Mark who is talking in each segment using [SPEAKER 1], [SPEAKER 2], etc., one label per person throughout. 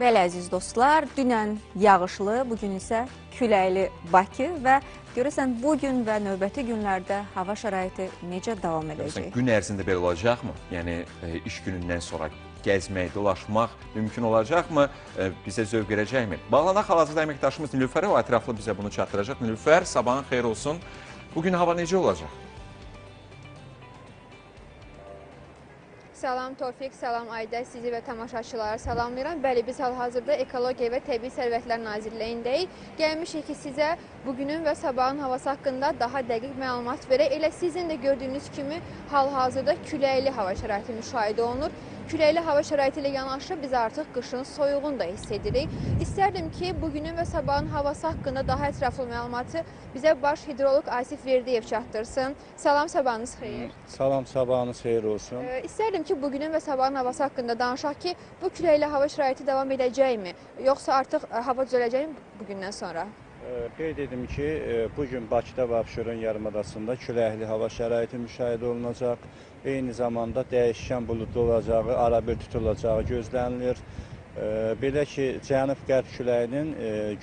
[SPEAKER 1] Bəli, əziz dostlar, dünən yağışlı, bugün isə küləkli Bakı və görəsən bu gün və növbəti günlərdə hava şəraiti necə davam edəcək?
[SPEAKER 2] gün ərzində belə olacaqmı? Yəni e, iş günündən sonra gəzmək, dolaşmaq mümkün olacaqmı? E, bizə zövq verəcəkmi? Bağlanaq hal-hazırda əməkdaşımız Nilüfər o ətraflı bizə bunu çatdıracaq. Nilüfər, sabahın xeyir olsun. Bugün hava necə olacaq?
[SPEAKER 3] Salam Tofiq, salam Aydə, sizi və tamaşaçıları salamlayıram. Bəli, biz hal-hazırda Ekologiya və Təbii Sərvətlər Nazirliyindəyik. Gəlmişik ki, sizə bugünün və sabahın havası haqqında daha dəqiq məlumat verək. Elə sizin də gördüyünüz kimi hal-hazırda küləkli hava şəraiti müşahidə olunur. Küləkli hava şəraiti ilə yanaşı biz artıq qışın soyuğunu da hiss edirik. İstərdim ki, bugünün və sabahın havası haqqında daha ətraflı məlumatı bizə baş hidroloq Asif Verdiyev çatdırsın. Salam, sabahınız xeyir.
[SPEAKER 4] Salam, sabahınız xeyir olsun.
[SPEAKER 3] Ee, İstərdim ki, bugünün və sabahın havası haqqında danışaq ki, bu küləkli hava şəraiti davam edəcəkmi, yoxsa artıq ə, hava düzələcəkmi bugündən sonra?
[SPEAKER 4] Qeyd edim ki, bu gün Bakıda və Abşeron yarımadasında küləkli hava şəraiti müşahidə olunacaq. Eyni zamanda dəyişkən buludlu olacağı, arabir tutulacağı gözlənilir. Belə ki, cənub-qərb küləyinin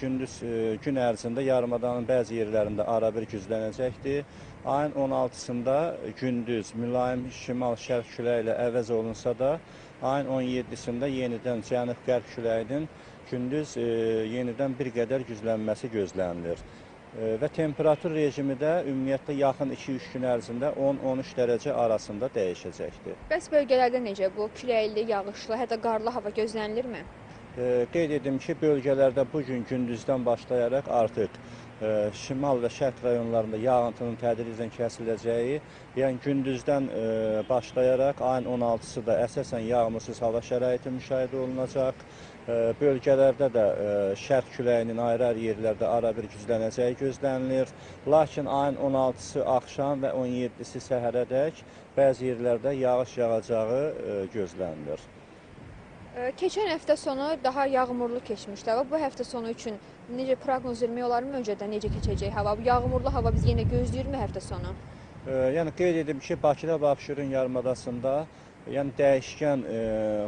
[SPEAKER 4] gündüz gün ərzində yarımadanın bəzi yerlərində arabir güclənəcəkdir. Ayın 16-sında gündüz mülayim şimal-şərq küləyi ilə əvəz olunsa da, ayın 17-sində yenidən cənub-qərb küləyinin gündüz e, yenidən bir qədər güclənməsi gözlənilir. E, və temperatur rejimi də ümumiyyətlə yaxın 2-3 gün ərzində 10-13 dərəcə arasında dəyişəcəkdir.
[SPEAKER 3] Bəs bölgələrdə necə bu küləkli, yağışlı, hətta qarlı hava gözlənilirmi?
[SPEAKER 4] E, Qeyd edim ki, bölgələrdə bu gün gündüzdən başlayaraq artıq şimal və şərq rayonlarında yağıntının tədricən kəsiləcəyi, yəni gündüzdən e, başlayaraq ayın 16-sı da əsasən yağmursuz hava şəraiti müşahidə olunacaq. E, Bölgələrdə də e, şərq küləyinin ayrı-ayrı yerlərdə arabir güclənəcəyi gözlənilir. Lakin ayın 16-sı axşam və 17-si səhərədək bəzi yerlərdə yağış yağacağı e, gözlənilir.
[SPEAKER 3] Keçən həftə sonu daha yağmurlu keçmişdi hava. Bu həftə sonu üçün necə proqnoz vermək olarmı öncədən necə keçəcək hava? Yağmurlu hava biz yenə gözləyirmi həftə sonu?
[SPEAKER 4] E, Yəni qeyd edim ki, Bakıda və Abşeron yarımadasında yəni dəyişkən e,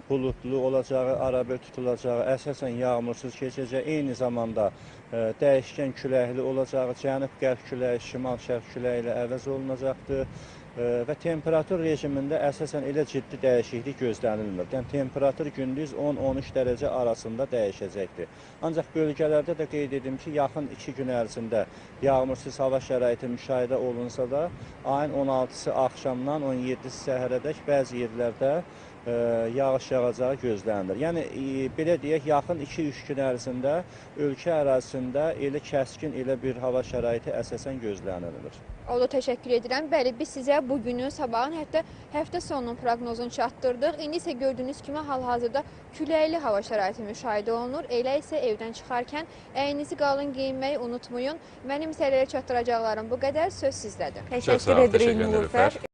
[SPEAKER 4] buludlu olacağı, arabir tutulacağı, əsasən yağmursuz keçəcək. Eyni zamanda e, dəyişkən küləkli olacağı, cənub-qərb küləyi, şimal-şərq küləyi ilə əvəz olunacaqdır. Və temperatur rejimində əsasən elə ciddi dəyişiklik gözlənilmir. Yəni temperatur gündüz 10-13 dərəcə arasında dəyişəcəkdir. Ancaq bölgələrdə də qeyd edim ki, yaxın 2 gün ərzində yağmursuz hava şəraiti müşahidə olunsa da, ayın 16-sı axşamdan 17-si səhərədək bəzi yerlərdə yağış yağacağı gözlənilir. Yəni e, belə deyək, yaxın 2-3 gün ərzində ölkə ərazisində elə kəskin, elə bir hava şəraiti əsasən gözlənilir.
[SPEAKER 3] O da təşəkkür edirəm. Bəli, biz sizə bugünün, sabahın, hətta həftə sonunun proqnozunu çatdırdıq. İndi isə gördüyünüz kimi hal-hazırda küləkli hava şəraiti müşahidə olunur. Elə isə evdən çıxarkən əyninizi qalın geyinməyi unutmayın. Mənim isə çatdıracaqlarım bu qədər. Söz sizdədir.
[SPEAKER 1] Təşəkkür edirik.
[SPEAKER 2] Nilüfər.